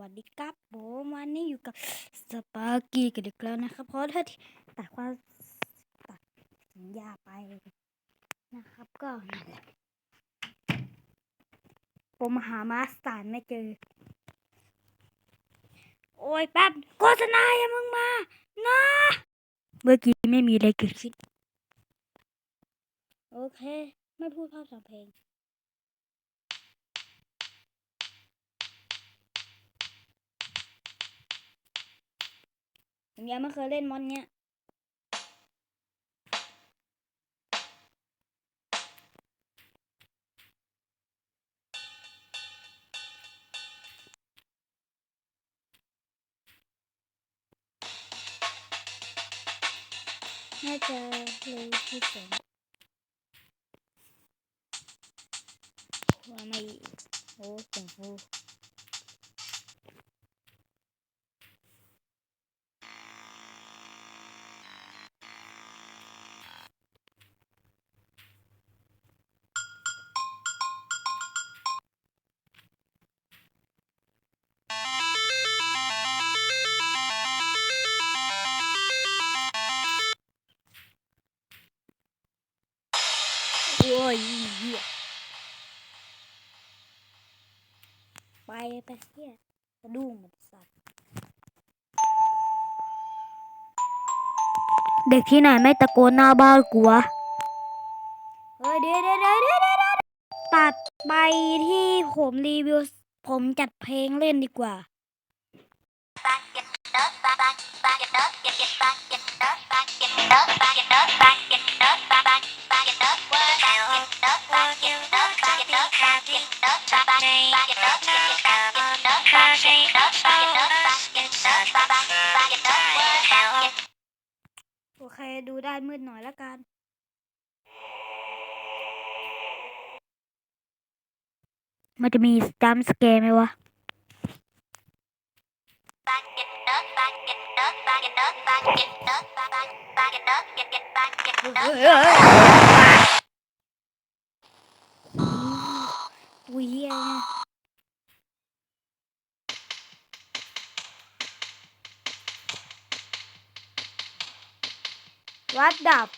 วัสดีครับผมวันนี้อยู่กับสปาร์กี้กันอีกแล้วนะครับ เพราะถ้าที่ตัดความตัดสัญญาไปนะครับก็นั่นแหละผมหามาสารไม่เจอ โอ้ยแป๊บโฆษณาอย่ามึงมานะเมื่อกี้ไม่มีอะไรเกิดขึ้นโอเค ไม่พูดภาพสองเพลง ผมยังไม่เคยเล่นมอนเนี้ยน่าจะเลยที่สองว่าไม่โอ้โหโอ้ย เหี้ยไปไปเฮียกระดุ้งสัตว์เด็กที่ไหนไม่ตะโกนหน้าบ้านกูวะเฮ้ยเดี๋ยวเดี๋ยวเดี๋ยวเดี๋ยวเดี๋ยวเดี๋ยวตัดไปที่ผมรีวิว ผมจัดเพลงเล่นดีกว่า โอเคดูได้มืดหน่อยแล้วกัน มันจะมีจัมป์สแกร์ไหมวะอุ้ยเหี้ยเนี่ย วัดดับ